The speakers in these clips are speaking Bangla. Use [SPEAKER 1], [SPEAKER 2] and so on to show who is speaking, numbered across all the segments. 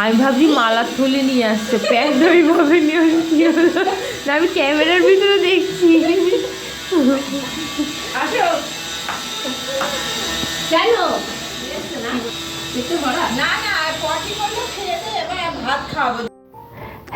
[SPEAKER 1] আমি ভাবছি মালার থলি নিয়ে আসছে প্যান্ট ওইভাবে নিয়ে? না আমি ক্যামেরার ভিতরে দেখছি।
[SPEAKER 2] কেন? না না পটি করলে খেয়ে এবার ভাত খাওয়াবো।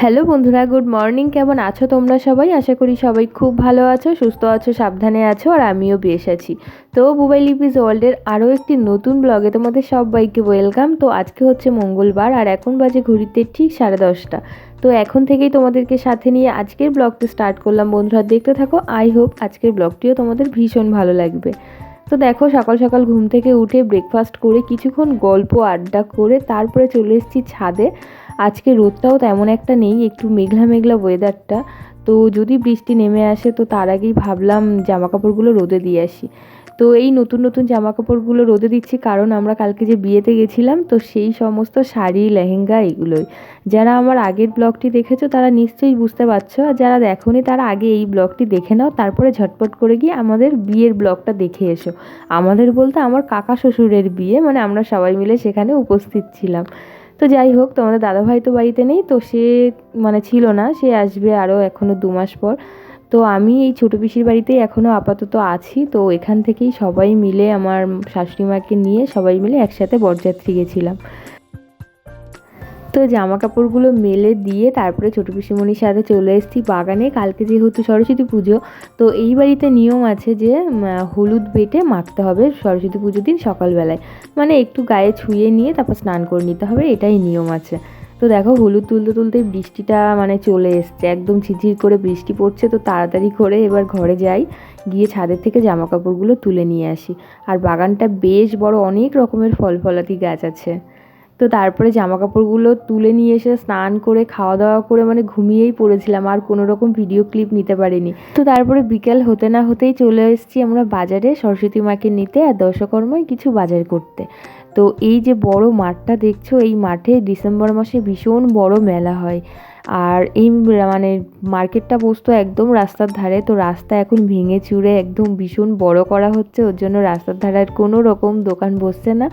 [SPEAKER 1] হ্যালো বন্ধুরা, গুড মর্নিং। কেমন আছো তোমরা সবাই? আশা করি সবাই খুব ভালো আছো, সুস্থ আছো, সাবধানে আছো, আর আমিও বেশ আছি। তো মোবাইল লিপিস ওয়ার্ল্ডের আরও একটি নতুন ব্লগে তোমাদের সবাইকে ওয়েলকাম তো আজকে হচ্ছে মঙ্গলবার, আর এখন বাজে ঘুরিতে ঠিক সাড়ে দশটা। তো এখন থেকেই তোমাদেরকে সাথে নিয়ে আজকের ব্লগটি স্টার্ট করলাম। বন্ধুরা, দেখতে থাকো আই হোপ আজকের ব্লগটিও তোমাদের ভীষণ ভালো লাগবে। তো দেখো, সকাল সকাল ঘুম থেকে উঠে ব্রেকফাস্ট করে কিছুক্ষণ গল্প, আড্ডা করে তারপরে চলে এসেছি ছাদে। আজকে রোদটাও তেমন একটা নেই, একটু মেঘলা মেঘলা ওয়েদারটা তো যদি বৃষ্টি নেমে আসে, তো তার আগেই ভাবলাম জামা কাপড়গুলো রোদে দিয়ে আসি। তো এই নতুন নতুন জামা কাপড়গুলো রোদে দিচ্ছি কারণ আমরা কালকে যে বিয়েতে গেছিলাম, তো সেই সমস্ত শাড়ি, লেহেঙ্গা এগুলোই। যারা আমার আগের ব্লগটি দেখেছ, তারা নিশ্চয়ই বুঝতে পারছ। আর যারা দেখোনি, তারা আগে এই ব্লগটি দেখে নাও, তারপরে ঝটপট করে গিয়ে আমাদের বিয়ের ব্লগটা দেখে এসো। আমাদের বলতে আমার কাকা শ্বশুরের বিয়ে মানে আমরা সবাই মিলে সেখানে উপস্থিত ছিলাম। তো যাই হোক, তোমাদের দাদাভাই তো বাড়িতে নেই, তো সে মানে ছিল না, সে আসবে আরও এখনও দু মাস পর। তো আমি এই ছোটো পিসির বাড়িতেই এখনও আপাতত আছি, তো এখান থেকেই সবাই মিলে আমার শাশুড়ি মাকে নিয়ে সবাই মিলে একসাথে বরযাত্রী গেছিলাম। তো জামা কাপড়গুলো মেলে দিয়ে তারপরে ছোটো পিসিমণির সাথে চলে এসেছি বাগানে। কালকে যেহেতু সরস্বতী পুজো, তো এই বাড়িতে নিয়ম আছে যে হলুদ বেটে মাখতে হবে সরস্বতী পুজোর দিন সকালবেলায়। মানে একটু গায়ে ছুঁয়ে নিয়ে তারপর স্নান করে নিতে হবে, এটাই নিয়ম আছে। তো দেখো হলুদ তুলতে তুলতে বৃষ্টিটা মানে চলে এসছে, একদম ঝিঝির করে বৃষ্টি পড়ছে, তো তাড়াতাড়ি করে এবার ঘরে যাই, গিয়ে ছাদের থেকে জামা কাপড়গুলো তুলে নিয়ে আসি। আর বাগানটা বেশ বড়, অনেক রকমের ফল ফলাতি গাছ আছে। তো তারপরে জামা কাপড়গুলো তুলে নিয়ে এসে স্নান করে খাওয়া দাওয়া করে মানে ঘুমিয়েই পড়েছিলাম, আর কোনো রকম ভিডিও ক্লিপ নিতে পারিনি। তো তারপরে বিকেল হতে না হতেই চলে এসেছি আমরা বাজারে সরস্বতী মাকে নিতে আর দশকর্মায় কিছু বাজার করতে। তো এই যে বড় মাঠটা দেখছ, এই মাঠে ডিসেম্বর মাসে ভীষণ বড় মেলা হয়। আর এই মানে মার্কেটটা বসতো একদম রাস্তার ধারে, তো রাস্তা এখন ভেঙে চুরে একদম ভীষণ বড় করা হচ্ছে, ওর জন্য রাস্তার ধারে আর কোনো রকম দোকান বসছে না।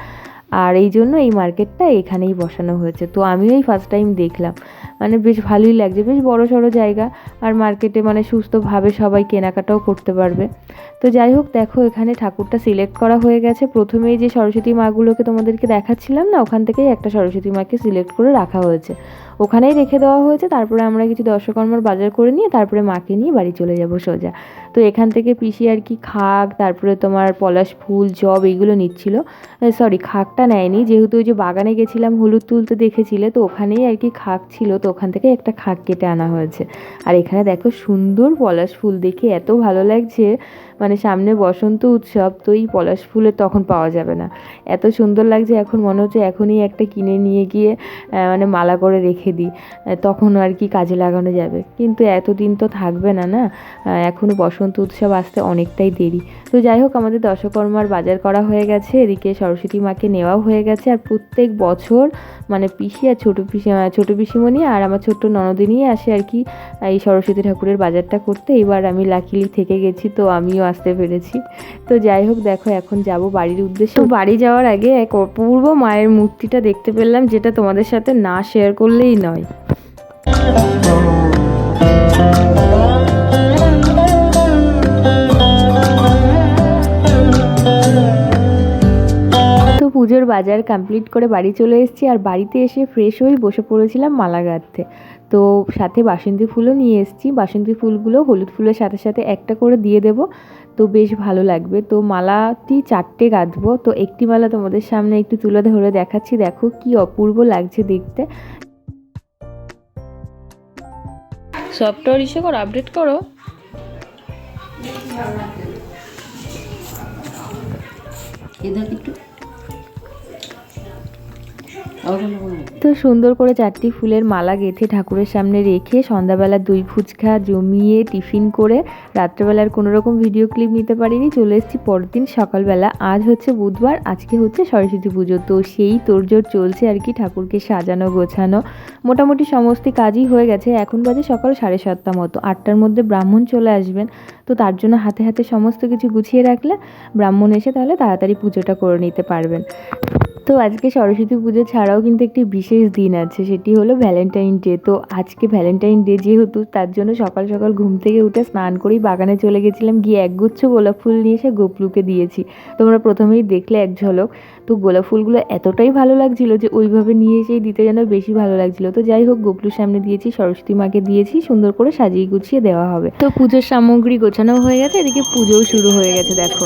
[SPEAKER 1] আর এই জন্য এই মার্কেটটা এখানেই বসানো হয়েছে। তো আমিও এই ফার্স্ট টাইম দেখলাম। মানে বেশ ভালোই লাগছে, বেশ বড় সড়ো জায়গা। আর মার্কেটে মানে সুস্থভাবে সবাই কেনাকাটাও করতে পারবে। তো যাই হোক, দেখো এখানে ঠাকুরটা সিলেক্ট করা হয়ে গেছে। প্রথমেই যে সরস্বতী মাগুলোকে তোমাদেরকে দেখাচ্ছিলাম না, ওখান থেকেই একটা সরস্বতী মাকে সিলেক্ট করে রাখা হয়েছে। ওখানেই রেখে দেওয়া হয়েছে। তারপরে আমরা কিছু দর্শকর্মার বাজার করে নিয়ে তারপরে মাকে নিয়ে বাড়ি চলে যাব সোজা। তো এখান থেকে পিসি আর কি খাক, তারপরে তোমার পলাশ ফুল, জব এইগুলো নিচ্ছিল। সরি খাকটা নেয়নি। যেহেতু ওই যে বাগানে গেছিলাম, হলুদ তুলতে দেখেছিলে, তো ওখানেই আর কি খাক ছিল। তো ওখান থেকে একটা খাক কেটে আনা হয়েছে। আর এখানে দেখো সুন্দর পলাশ ফুল দেখে এত ভালো লাগছে। মানে সামনে বসন্ত উৎসব তো এই পলাশ ফুলের তখন পাওয়া যাবে না। এত সুন্দর লাগছে এখন মনে হচ্ছে এখনই একটা কিনে নিয়ে গিয়ে মানে মালা করে রেখে দিই। তখন আর কি কাজে লাগানো যাবে। কিন্তু এতদিন তো থাকবে না না? আহ, এখনও বসন্ত উৎসব আসতে অনেকটাই দেরি। তো যাই হোক আমাদের দশকর্মার বাজার করা হয়ে গেছে এদিকে সরস্বতী মাকে নেওয়াও হয়ে গেছে। আর প্রত্যেক বছর মানে পিসি আর ছোটো পিসি ছোটো পিসিমণি আর আমার ছোট্ট ননদিনই আসে আর কি এই সরস্বতী ঠাকুরের বাজারটা করতে। এবার আমি লাকিলি থেকে গেছি তো আমিও আসতে পেরেছি। তো যাই হোক, দেখো এখন যাব বাড়ির উদ্দেশ্যে। বাড়ি যাওয়ার আগে এক অপূর্ব মায়ের মূর্তিটা দেখতে পেলাম, যেটা তোমাদের সাথে না শেয়ার করলেই নয়। পুজোর বাজার কমপ্লিট করে বাড়ি চলে এসেছি, আর বাড়িতে এসে ফ্রেশ হয়ে বসে পড়েছিলাম মালা গাঁথতে তো সাথে বাসন্তী ফুলও নিয়ে এসেছি। বাসন্তী ফুলগুলো হলুদ ফুলের সাথে সাথে একটা করে দিয়ে দেব। তো বেশ ভালো লাগবে। তো মালাটি চারটে গাঁথবো। তো একটি মালা তোমাদের সামনে একটু তুলে ধরে দেখাচ্ছি। দেখো কি অপূর্ব লাগছে দেখতে। সফটওয়্যার ইসে করো আপডেট করো।
[SPEAKER 2] এদের একটু।
[SPEAKER 1] তো সুন্দর করে চারটি ফুলের মালা গেঁথে ঠাকুরের সামনে রেখে সন্ধ্যাবেলা দুই ফুচকা জমিয়ে টিফিন করে রাত্রেবেলার কোনো রকম ভিডিও ক্লিপ নিতে পারিনি, চলে এসেছি পরের দিন সকালবেলা। আজ হচ্ছে বুধবার, আজকে হচ্ছে সরস্বতী পুজো। তো সেই তোড়জোড় চলছে আর কি ঠাকুরকে সাজানো, গোছানো। মোটামুটি সমস্ত কাজই হয়ে গেছে। এখন বাজে সকাল সাড়ে সাতটা মতো। আটটার মধ্যে ব্রাহ্মণ চলে আসবেন। তো তার জন্য হাতে হাতে সমস্ত কিছু গুছিয়ে রাখলে ব্রাহ্মণ এসে তাহলে তাড়াতাড়ি পুজোটা করে নিতে পারবেন। তো আজকে সরস্বতী পুজো ছাড়াও কিন্তু একটি বিশেষ দিন আছে, সেটি হলো ভ্যালেন্টাইন ডে তো আজকে ভ্যালেন্টাইন ডে যেহেতু, তার জন্য সকাল সকাল ঘুম থেকে উঠে স্নান করেই বাগানে চলে গেছিলাম। গিয়ে একগুচ্ছ গোলাপ ফুল নিয়ে এসে গোপলুকে দিয়েছি। তোমরা প্রথমেই দেখলে এক ঝলক। তো গোলাপ ফুলগুলো এতটাই ভালো লাগছিল যে ওইভাবে নিয়ে এসেই দিতে যেন বেশি ভালো লাগছিল। তো যাই হোক, গোপলুর সামনে দিয়েছি, সরস্বতী মাকে দিয়েছি, সুন্দর করে সাজিয়ে গুছিয়ে দেওয়া হবে। তো পুজোর সামগ্রী গোছানো হয়ে গেছে, এদিকে পুজোও শুরু হয়ে গেছে, দেখো।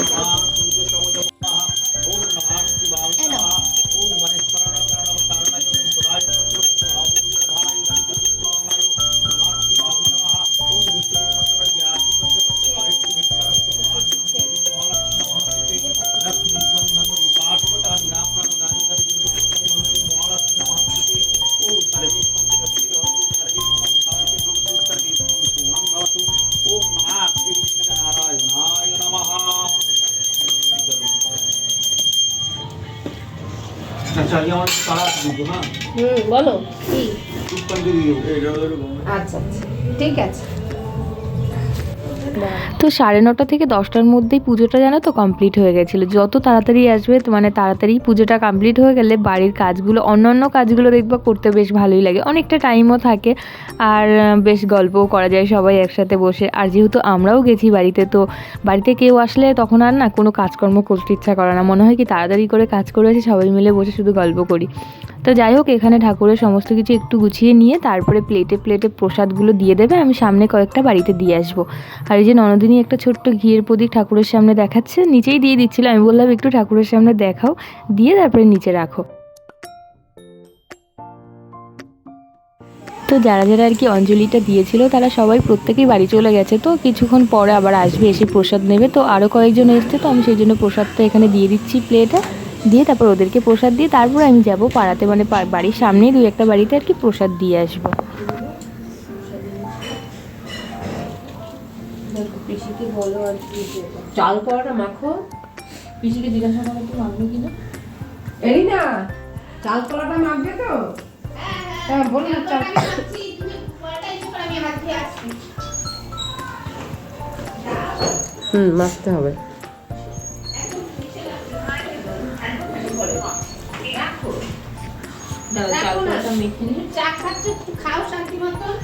[SPEAKER 2] হুম বলো কি? আচ্ছা আচ্ছা ঠিক আছে।
[SPEAKER 1] তো সাড়ে নটা থেকে দশটার মধ্যেই পুজোটা জানো তো কমপ্লিট হয়ে গেছিল। যত তাড়াতাড়ি আসবে মানে তাড়াতাড়ি পুজোটা কমপ্লিট হয়ে গেলে বাড়ির কাজগুলো, অন্যান্য কাজগুলো দেখবা করতে বেশ ভালোই লাগে। অনেকটা টাইমও থাকে আর বেশ গল্পও করা যায় সবাই একসাথে বসে। আর যেহেতু আমরাও গেছি বাড়িতে, তো বাড়িতে কেউ আসলে তখন আর না কোনো কাজকর্ম করতে ইচ্ছা করে না। মনে হয় কি তাড়াতাড়ি করে কাজ করে আসি সবাই মিলে বসে শুধু গল্প করি। তো যাই হোক, এখানে ঠাকুরের সমস্ত কিছু একটু গুছিয়ে নিয়ে তারপরে প্লেটে প্লেটে প্রসাদগুলো দিয়ে দেবে। আমি সামনে কয়েকটা বাড়িতে দিয়ে আসব। আর এই ননদিনী একটা ছোট্ট ঘিয়ের প্রদীপ ঠাকুরের সামনে দেখাচ্ছে, নিচেই দিয়ে দিচ্ছিল। আমি বললাম, একটু ঠাকুরের সামনে দেখাও, দিয়ে তারপরে নিচে রাখো। তো যারা যারা আর কি অঞ্জলিটা দিয়েছিল, তারা সবাই প্রত্যেকেই বাড়ি চলে গেছে। তো কিছুক্ষণ পরে আবার আসবে, এসে প্রসাদ নেবে। তো আরও কয়েকজন এসছে, তো আমি সেই জন্য প্রসাদটা এখানে দিয়ে দিচ্ছি প্লেটে। দিয়ে তারপর ওদেরকে প্রসাদ দিয়ে তারপর আমি যাব পাড়াতে মানে বাড়ির সামনেই দুই একটা বাড়িতে আর কি প্রসাদ দিয়ে আসব।
[SPEAKER 2] পিসিকে বলো আর কি চাল করাটা মাখো। পিসিকে জিজ্ঞাসা করো তো মাখবে কিনা। এই না চাল কলাটা মাখবে তো? হ্যাঁ বলি না চাল হুম মাখতে হবে। চাল কলাটা মেখে নিই
[SPEAKER 3] চা খাচ্ছ খাও শান্তি মতন।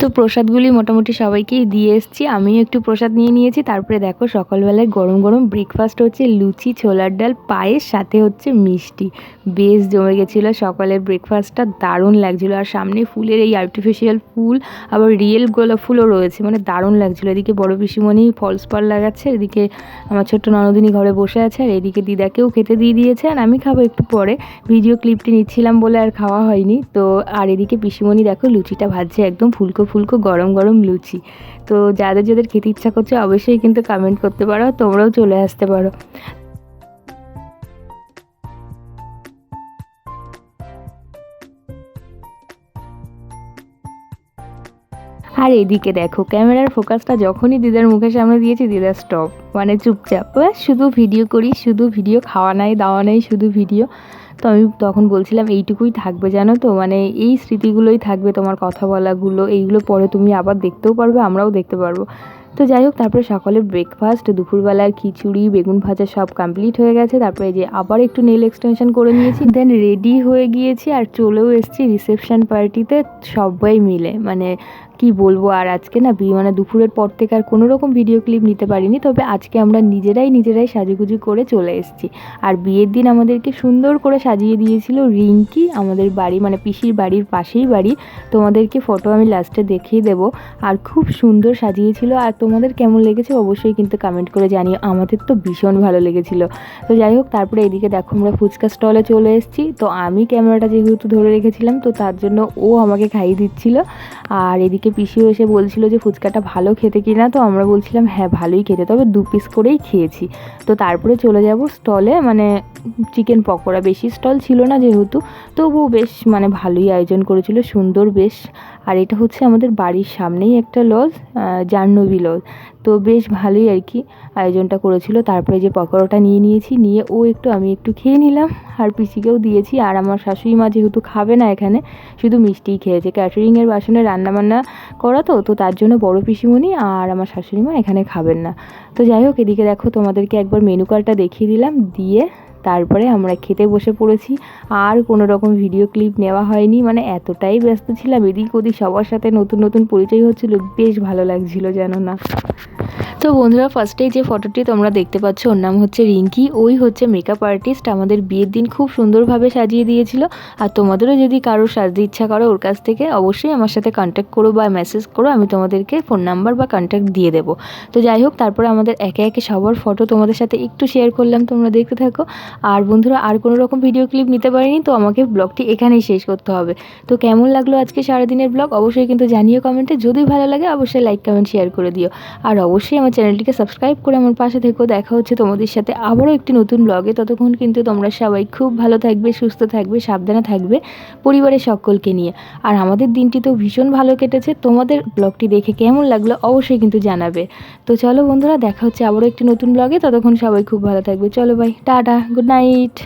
[SPEAKER 1] তো প্রসাদগুলি মোটামুটি সবাইকেই দিয়ে এসেছি। আমিও একটু প্রসাদ নিয়ে নিয়েছি। তারপরে দেখো, সকালবেলায় গরম গরম ব্রেকফাস্ট হচ্ছে লুচি, ছোলার ডাল পায়ের সাথে হচ্ছে মিষ্টি। বেশ জমে গেছিল। সকালের ব্রেকফাস্টটা দারুণ লাগছিল। আর সামনে ফুলের এই আর্টিফিশিয়াল ফুল, আবার রিয়েল গোলাপ ফুলও রয়েছে। মানে দারুণ লাগছিল। এদিকে বড় পিসিমণি ফলস পার লাগাচ্ছে, এদিকে আমার ছোট্ট ননদিনী ঘরে বসে আছে, আর এদিকে দিদাকেও খেতে দিয়ে দিয়েছে। আর আমি খাব একটু পরে। ভিডিও ক্লিপটি নিচ্ছিলাম বলে আর খাওয়া হয়নি। তো, আর এদিকে পিসিমণি দেখো লুচিটা ভাজছে একদম ফুলকো ফুলকো গরম গরম লুচি। তো যাদের যাদের খেতে ইচ্ছা করছে অবশ্যই কিন্তু কমেন্ট করতে পারো, তোমরাও চলে আসতে পারো। আর এদিকে দেখো, ক্যামেরার ফোকাসটা যখনই দিদার মুখের সামনে দিয়েছি দিদার স্টপ মানে চুপচাপ। শুধু ভিডিও করি, শুধু ভিডিও খাওয়া নাই, দাওয়া নাই, শুধু ভিডিও তো আমি তখন বলছিলাম, এইটুকুই থাকবে জানো তো? মানে এই স্মৃতিগুলোই থাকবে তোমার কথা বলাগুলো, এইগুলো পরে তুমি আবার দেখতেও পারবে, আমরাও দেখতে পারব। তো যাই হোক, তারপরে সকালে ব্রেকফাস্ট দুপুরবেলার খিচুড়ি, বেগুন ভাজা সব কমপ্লিট হয়ে গেছে। তারপরে যে আবার একটু নেল এক্সটেনশন করে নিয়েছি। দেন রেডি হয়ে গিয়েছি আর চলেও এসেছি রিসেপশন পার্টিতে সবাই মিলে। মানে কি বলব? আর আজকে না মানে দুপুরের পর থেকে আর কোনো রকম ভিডিও ক্লিপ নিতে পারিনি, তবে আজকে আমরা নিজেরাই নিজেরাই সাজুগুজু করে চলে এসেছি। আর বিয়ের দিন আমাদেরকে সুন্দর করে সাজিয়ে দিয়েছিল রিঙ্কি, আমাদের বাড়ি মানে পিসির বাড়ির পাশেই বাড়ি। তোমাদেরকে ফটো আমি লাস্টে দেখিয়ে দেবো। আর খুব সুন্দর সাজিয়েছিল। আর তোমাদের কেমন লেগেছে অবশ্যই কিন্তু কমেন্ট করে জানিও। আমাদের তো ভীষণ ভালো লেগেছিল। তো যাই হোক, তারপরে এদিকে দেখো আমরা ফুচকা স্টলে চলে এসেছি। তো আমি ক্যামেরাটা যেহেতু ধরে রেখেছিলাম, তো তার জন্য ও আমাকে খাইয়ে দিচ্ছিল। আর এদিকে পিসিও এসে বলছিল যে ফুচকাটা ভালো খেতে কিনা, তো আমরা বলছিলাম হ্যাঁ ভালোই খেতে, তবে দু পিস করেই খেয়েছি। তো তারপরে চলে যাব স্টলে মানে চিকেন পকোড়া। বেশি স্টল ছিল না যেহেতু, তবুও বেশ মানে ভালোই আয়োজন করেছিল, সুন্দর বেশ। আর এটা হচ্ছে আমাদের বাড়ির সামনেই একটা লজ জাহ্নবী লজ। তো বেশ ভালোই আর কি আয়োজনটা করেছিল। তারপরে যে পকোড়াটা নিয়ে নিয়েছি, নিয়ে ও একটু আমি একটু খেয়ে নিলাম। আর পিসিকেও দিয়েছি। আর আমার শাশুড়ি মা যেহেতু খাবে না এখানে, শুধু মিষ্টিই খেয়েছে। ক্যাটারিংয়ের বাসনে রান্নাবান্না করা তো তো তার জন্য বড় পিসিমণি আর আমার শাশুড়ি মা এখানে খাবেন না। তো যাই হোক, এদিকে দেখো তোমাদেরকে একবার মেনু কার্ডটা দেখিয়ে দিলাম। দিয়ে তারপরে আমরা খেতে বসে পড়েছি। আর কোনো রকম ভিডিও ক্লিপ নেওয়া হয়নি। মানে এতটাই ব্যস্ত ছিলাম। এদিক ওদিক সবার সাথে নতুন নতুন পরিচয় হচ্ছিল। বেশ ভালো লাগছিল যেন না। তো বন্ধুরা ফার্স্টেই যে ফটোটি তোমরা দেখতে পাচ্ছ, ওর নাম হচ্ছে রিঙ্কি। ওই হচ্ছে মেকআপ আর্টিস্ট আমাদের বিয়ের দিন খুব সুন্দরভাবে সাজিয়ে দিয়েছিল। আর তোমাদেরও যদি কারোর সাজতে ইচ্ছা করো ওর কাছ থেকে, অবশ্যই আমার সাথে কন্ট্যাক্ট করো বা মেসেজ করো, আমি তোমাদেরকে ফোন নাম্বার বা কন্ট্যাক্ট দিয়ে দেবো। তো যাই হোক, তারপরে আমাদের একে একে সবার ফটো তোমাদের সাথে একটু শেয়ার করলাম, তোমরা দেখতে থাকো। আর বন্ধুরা, আর কোনো রকম ভিডিও ক্লিপ নিতে পারিনি, তো আমাকে ব্লগটি এখানেই শেষ করতে হবে। তো কেমন লাগল আজকে সারাদিনের ব্লগ অবশ্যই কিন্তু জানিও কমেন্টে যদি ভালো লাগে, অবশ্যই লাইক কমেন্ট শেয়ার করে দিও। আর অবশ্যই আমার চ্যানেলটিকে সাবস্ক্রাইব করে আমার পাশে থেকেও দেখা হচ্ছে তোমাদের সাথে আবারও একটি নতুন ব্লগে। ততক্ষণ কিন্তু তোমরা সবাই খুব ভালো থাকবে, সুস্থ থাকবে, সাবধানে থাকবে পরিবারের সকলকে নিয়ে। আর আমাদের দিনটি তো ভীষণ ভালো কেটেছে, তোমাদের ব্লগটি দেখে কেমন লাগল অবশ্যই কিন্তু জানাবে। তো চলো বন্ধুরা, দেখা হচ্ছে আবারও একটি নতুন ব্লগে। ততক্ষণ সবাই খুব ভালো থাকবে। চলো ভাই, টাটা, গুড নাইট।